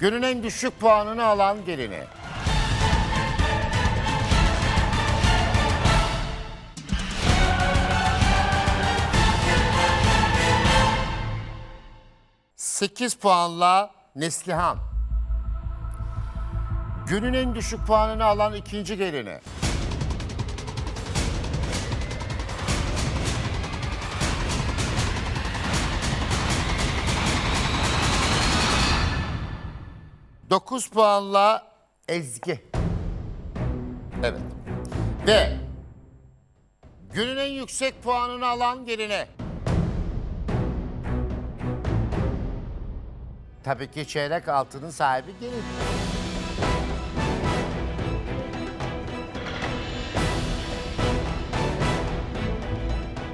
Günün en düşük puanını alan gelini. Sekiz puanla Neslihan. Günün en düşük puanını alan ikinci gelini. Dokuz puanla Ezgi. Evet. Ve günün en yüksek puanını alan geline. Tabii ki çeyrek altının sahibi gelin.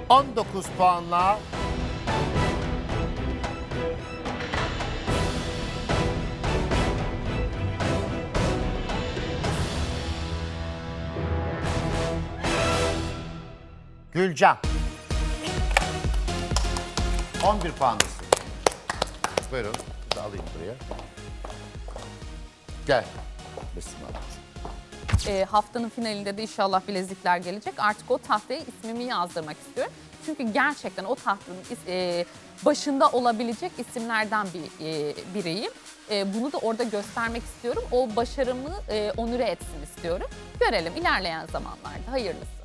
On dokuz puanla Gülcan. 11 puandasın. Buyurun. De alayım buraya. Gel. Ablacığım. E, haftanın finalinde de inşallah bilezikler gelecek. Artık o tahtaya ismimi yazdırmak istiyorum. Çünkü gerçekten o tahtın e, başında olabilecek isimlerden bir e, biriyim. E, bunu da orada göstermek istiyorum. O başarımı e, onure etsin istiyorum. Görelim ilerleyen zamanlarda. Hayırlısı.